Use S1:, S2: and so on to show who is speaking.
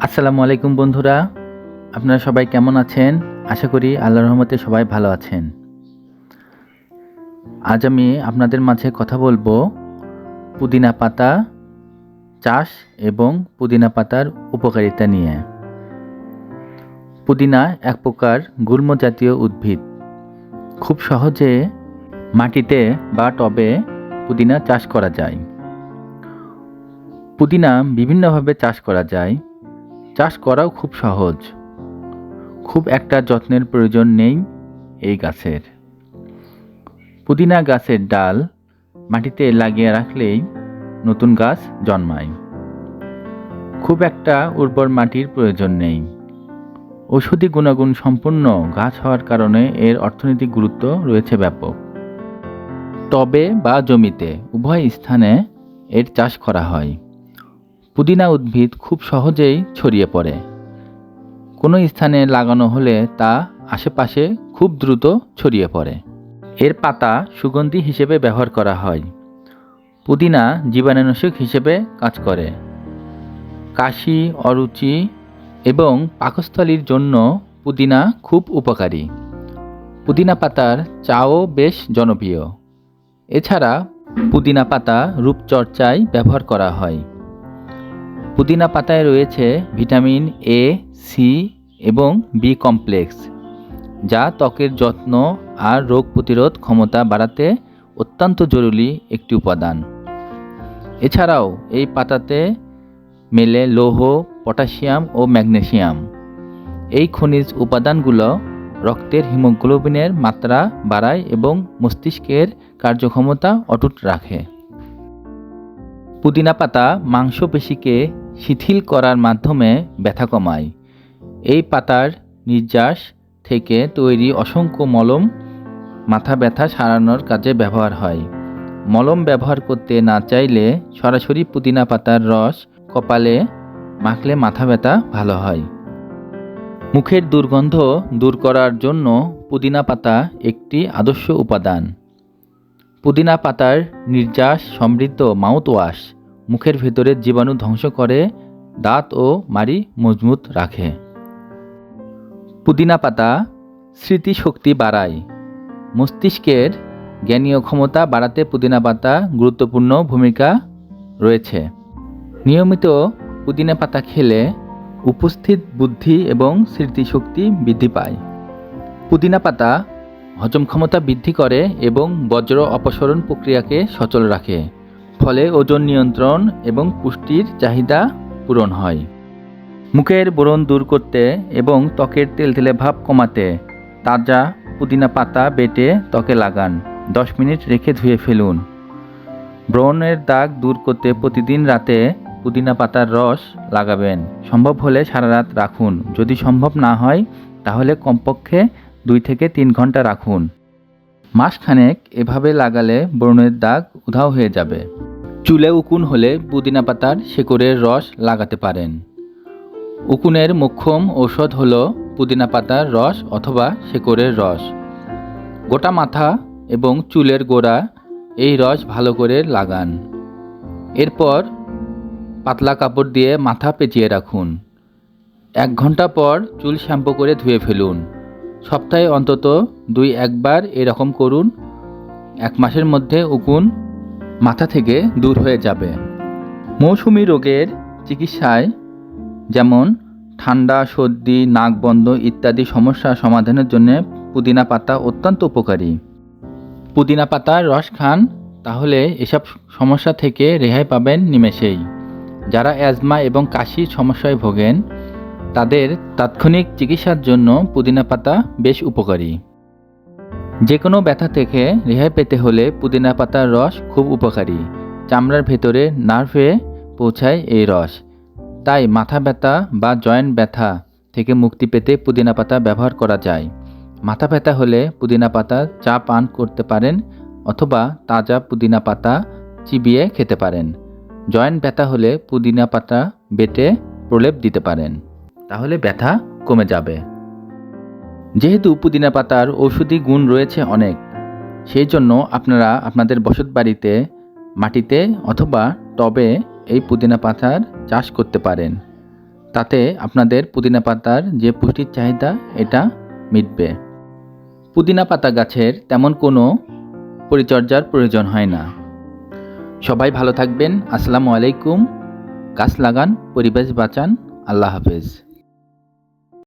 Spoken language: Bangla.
S1: আসসালামু আলাইকুম বন্ধুরা, আপনারা সবাই কেমন আছেন? আশা করি আল্লাহ রহমতে সবাই ভালো আছেন। আজ আমি আপনাদের মাঝে কথা বলব পুদিনা পাতা চাষ এবং পুদিনা পাতার উপকারিতা নিয়ে। পুদিনা এক প্রকার গুল্ম জাতীয় উদ্ভিদ। খুব সহজে মাটিতে বা টবে পুদিনা চাষ করা যায়। পুদিনা বিভিন্নভাবে চাষ করা যায়। চাষ করাও খুব সহজ। খুব একটা যত্নের প্রয়োজন নেই এই গাছের। পুদিনা গাছের ডাল মাটিতে লাগিয়ে রাখলেই নতুন গাছ জন্মায়। খুব একটা উর্বর মাটির প্রয়োজন নেই। ঔষধি গুণাগুণ সম্পন্ন গাছ হওয়ার কারণে এর অর্থনৈতিক গুরুত্ব রয়েছে ব্যাপক। টবে বা জমিতে উভয় স্থানে এর চাষ করা হয়। পুদিনা উদ্ভিদ খুব সহজেই ছড়িয়ে পড়ে। কোনো স্থানে লাগানো হলে তা আশেপাশে খুব দ্রুত ছড়িয়ে পড়ে। এর পাতা সুগন্ধি হিসেবে ব্যবহার করা হয়। পুদিনা জীবাণুনাশক হিসেবে কাজ করে। কাশি, অরুচি এবং পাকস্থলীর জন্য পুদিনা খুব উপকারী। পুদিনা পাতার চাও বেশ জনপ্রিয়। এছাড়া পুদিনা পাতা রূপচর্চায় ব্যবহার করা হয়। পুদিনা পাতায় রয়েছে ভিটামিন এ সি এবং বি কমপ্লেক্স, যা ত্বকের যত্ন আর রোগ প্রতিরোধ ক্ষমতা বাড়াতে অত্যন্ত জরুরি একটি উপাদান। এছাড়াও এই পাতাতে মেলে লৌহ, পটাশিয়াম ও ম্যাগনেসিয়াম এই খনিজ উপাদানগুলো রক্তের হিমোগ্লোবিনের মাত্রা বাড়ায় এবং মস্তিষ্কের কার্যক্ষমতা অটুট রাখে। পুদিনা পাতা মাংসপেশিকে শিথিল করার মাধ্যমে ব্যথা কমায়। এই পাতার নির্যাস থেকে তৈরি অসংখ্য মলম মাথা ব্যথা সারানোর কাজে ব্যবহার হয়। মলম ব্যবহার করতে না চাইলে সরাসরি পুদিনা পাতার রস কপালে মাখলে মাথা ব্যথা ভালো হয়। মুখের দুর্গন্ধ দূর করার জন্য পুদিনা পাতা একটি আদর্শ উপাদান। পুদিনা পাতার নির্যাস সমৃদ্ধ মাউথ ওয়াশ মুখের ভেতরের জীবাণু ধ্বংস করে, দাঁত ও মাড়ি মজবুত রাখে। পুদিনা পাতা, স্মৃতিশক্তি বাড়ায়। মস্তিষ্কের জ্ঞানীয় ক্ষমতা বাড়াতে পুদিনা পাতা গুরুত্বপূর্ণ ভূমিকা রয়েছে। নিয়মিত পুদিনা পাতা খেলে উপস্থিত বুদ্ধি এবং স্মৃতিশক্তি বৃদ্ধি পায়। পুদিনা পাতা হজম ক্ষমতা বৃদ্ধি করে এবং বজ্র অপসরণ প্রক্রিয়াকে সচল রাখে। ফলে ওজন নিয়ন্ত্রণ এবং পুষ্টির চাহিদা পূরণ হয়। মুখের ব্রণ দূর করতে এবং ত্বকের তেলতেলে ভাব কমাতে তাজা পুদিনা পাতা বেটে ত্বকে লাগান। দশ মিনিট রেখে ধুয়ে ফেলুন। ব্রণের দাগ দূর করতে প্রতিদিন রাতে পুদিনা পাতার রস লাগাবেন। সম্ভব হলে সারা রাত রাখুন। যদি সম্ভব না হয়, তাহলে কমপক্ষে দুই থেকে তিন ঘণ্টা রাখুন। মাসখানেক এভাবে লাগালে ব্রণের দাগ উধাও হয়ে যাবে। চুলে উকুন হলে পুদিনা পাতার শেকড়ের রস লাগাতে পারেন। উকুনের মুখ্যম ঔষধ হলো পুদিনা পাতার রস অথবা শেকড়ের রস। গোটা মাথা এবং চুলের গোড়া এই রস ভালো করে লাগান। এরপর পাতলা কাপড় দিয়ে মাথা পেঁচিয়ে রাখুন। এক ঘণ্টা পর চুল শ্যাম্পু করে ধুয়ে ফেলুন। সপ্তাহে অন্তত দুই একবার এরকম করুন। এক মাসের মধ্যে উকুন মাথা থেকে দূর হয়ে যাবে। মৌসুমি রোগের চিকিৎসায় যেমন ঠান্ডা, সর্দি, নাক বন্ধ ইত্যাদি সমস্যা সমাধানের জন্য পুদিনা পাতা অত্যন্ত উপকারী। পুদিনা পাতার রস খান, তাহলে এসব সমস্যা থেকে রেহাই পাবেন নিমেষেই। যারা অ্যাজমা এবং কাশির সমস্যায় ভোগেন, তাদের তাৎক্ষণিক চিকিৎসার জন্য পুদিনা পাতা বেশ উপকারী। যে কোনো ব্যথা থেকে রেহাই পেতে হলে পুদিনা পাতার রস খুব উপকারী। চামড়ার ভেতরে নার্ভে পৌঁছায় এই রস। তাই মাথা ব্যথা বা জয়েন্ট ব্যথা থেকে মুক্তি পেতে পুদিনা পাতা ব্যবহার করা যায়। মাথা ব্যথা হলে পুদিনা পাতা চা পান করতে পারেন অথবা তাজা পুদিনা পাতা চিবিয়ে খেতে পারেন। জয়েন্ট ব্যথা হলে পুদিনা পাতা বেটে প্রলেপ দিতে পারেন। তাহলে ব্যথা কমে যাবে। যেহেতু পুদিনা পাতার ঔষধি গুণ রয়েছে অনেক, সেই জন্য আপনারা আপনাদের বসত বাড়িতে, মাটিতে অথবা টবে এই পুদিনা পাতার চাষ করতে পারেন। তাতে আপনাদের পুদিনা পাতার যে পুষ্টির চাহিদা, এটা মিটবে। পুদিনা পাতা গাছের তেমন কোনো পরিচর্যার প্রয়োজন হয় না। সবাই ভালো থাকবেন। আসসালামু আলাইকুম। গাছ লাগান, পরিবেশ বাঁচান। আল্লাহ হাফেজ।